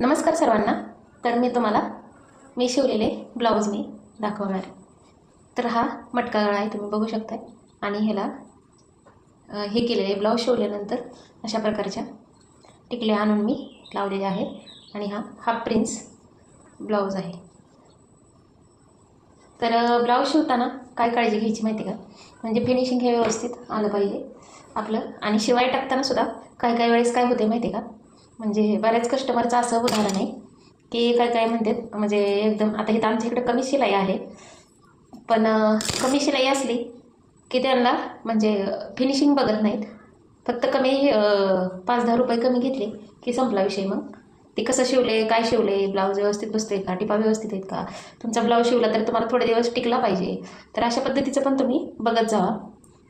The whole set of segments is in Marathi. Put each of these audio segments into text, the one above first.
नमस्कार सर्वांना. तर मी तुम्हाला मी शिवलेले ब्लाऊज मी दाखवणार. आहे तर हा मटका गळा आहे तुम्ही बघू शकताय. आणि ह्याला हे हे केलेले ब्लाऊज शिवल्यानंतर अशा प्रकारच्या टिकल्या आणून मी लावलेल्या आहेत. आणि हा हाफ प्रिन्स ब्लाऊज आहे. तर ब्लाऊज शिवताना काय काळजी घ्यायची माहिती का? म्हणजे फिनिशिंग हे व्यवस्थित आलं पाहिजे. आपलं आणि शिवाय टाकताना सुद्धा काही काही वेळेस काय होते माहिती का? म्हणजे बऱ्याच कस्टमरचं असं उदाहरण आहे की काय काय म्हणतात म्हणजे एकदम आता इथं आमच्या इकडे कमी शिलाई आहे पण कमी शिलाई असली की त्यांना म्हणजे फिनिशिंग बघत नाहीत. फक्त कमी पाच दहा रुपये कमी घेतले की संपला विषय मग. ते कसं शिवले काय शिवले ब्लाऊज व्यवस्थित बसते का टिपा व्यवस्थित आहेत का? तुमचा ब्लाऊज शिवला तर तुम्हाला थोडे दिवस टिकला पाहिजे. तर अशा पद्धतीचं पण तुम्ही बघत जावा.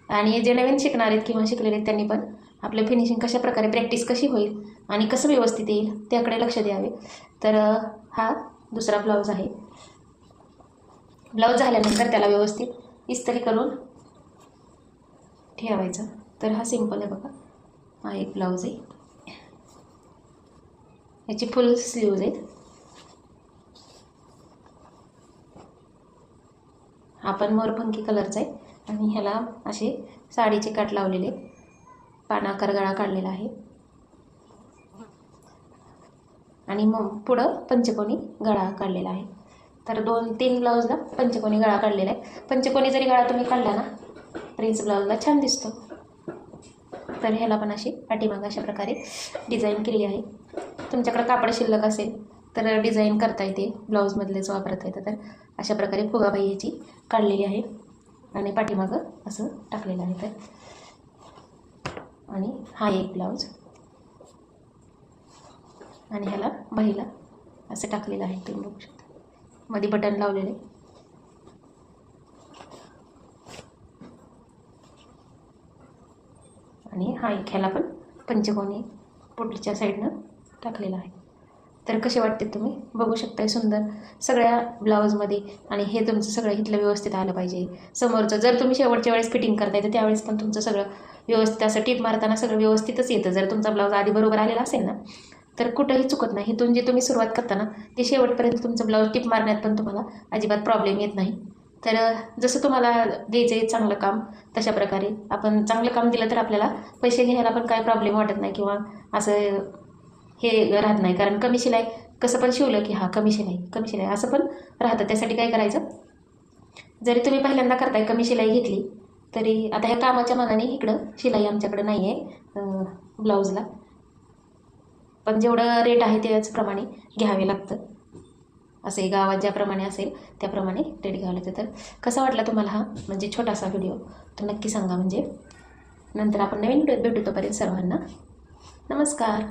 आणि जे नवीन शिकणार आहेत किंवा शिकलेले आहेत त्यांनी पण आपलं फिनिशिंग कशा प्रकारे प्रॅक्टिस कशी होईल आणि कसं व्यवस्थित येईल त्याकडे लक्ष द्यावे. तर हा दुसरा ब्लाऊज आहे. ब्लाऊज झाल्यानंतर त्याला व्यवस्थित इस्त्री करून ठेवायचं. तर हा सिंपल आहे बघा. हा एक ब्लाऊज आहे. याची फुल स्लीव्ज आहेत. हा पण मोरपंखी कलरचा आहे. आणि ह्याला असे साडीचे काट लावलेले आहेत. पानाकार गळा काढलेला आहे. आणि मग पुढं पंचकोनी गळा काढलेला आहे. तर दोन तीन ब्लाऊजला पंचकोनी गळा काढलेला आहे. पंचकोनी जरी गळा तुम्ही काढला ना प्रिन्स ब्लाऊजला छान दिसतो. तर ह्याला पण अशी पाठीमागं अशा प्रकारे डिझाईन केली आहे. तुमच्याकडे कापड शिल्लक असेल तर डिझाईन करता येते. ब्लाऊजमधलेच वापरता येतं तर. अशा प्रकारे फुगाबाई ह्याची काढलेली आहे. आणि पाठीमागं असं टाकलेलं आहे तर. आणि हा एक ब्लाऊज. आणि ह्याला बाईला असं टाकलेलं आहे तुम्ही बघू शकता. मध्ये बटन लावलेले. आणि हा एक ह्याला पण पंचकोनी पोटलीच्या साईडनं टाकलेला आहे. तर कसे वाटते तुम्ही? बघू शकताय सुंदर सगळ्या ब्लाऊजमध्ये आणि हे तुमचं सगळं इथलं व्यवस्थित आलं पाहिजे. समोरचं जर तुम्ही शेवटच्या वेळेस फिटिंग करताय तर त्यावेळेस पण तुमचं सगळं व्यवस्थित असं टीप मारताना सगळं व्यवस्थितच येतं. जर तुमचा ब्लाऊज आधी बरोबर आलेला असेल ना तर कुठंही चुकत नाही. इथून जे तुम्ही सुरुवात करता ना ते शेवटपर्यंत तुमचं ब्लाऊज टिप मारण्यात पण तुम्हाला अजिबात प्रॉब्लेम येत नाही. तर जसं तुम्हाला द्यायचं आहे चांगलं काम तशा प्रकारे. आपण चांगलं काम दिलं तर आपल्याला पैसे घ्यायला पण काय प्रॉब्लेम वाटत नाही किंवा असं हे राहत नाही. कारण कमी शिलाई कसं पण शिवलं की हा कमी शिलाई कमी शिलाई असं पण राहतं. त्यासाठी काय करायचं? जरी तुम्ही पहिल्यांदा करताय कमी शिलाई घेतली तरी आता ह्या कामाच्या मानाने इकडं शिलाई आमच्याकडं नाही आहे ब्लाऊजला. पण जेवढं रेट आहे त्याचप्रमाणे घ्यावे लागतं. असे गावात ज्याप्रमाणे असेल त्याप्रमाणे रेट घ्यावं लागतं तर कसा वाटला तुम्हाला हा? म्हणजे छोटासा व्हिडिओ. तर नक्की सांगा. म्हणजे नंतर आपण नवीन भेटू तोपर्यंत सर्वांना नमस्कार.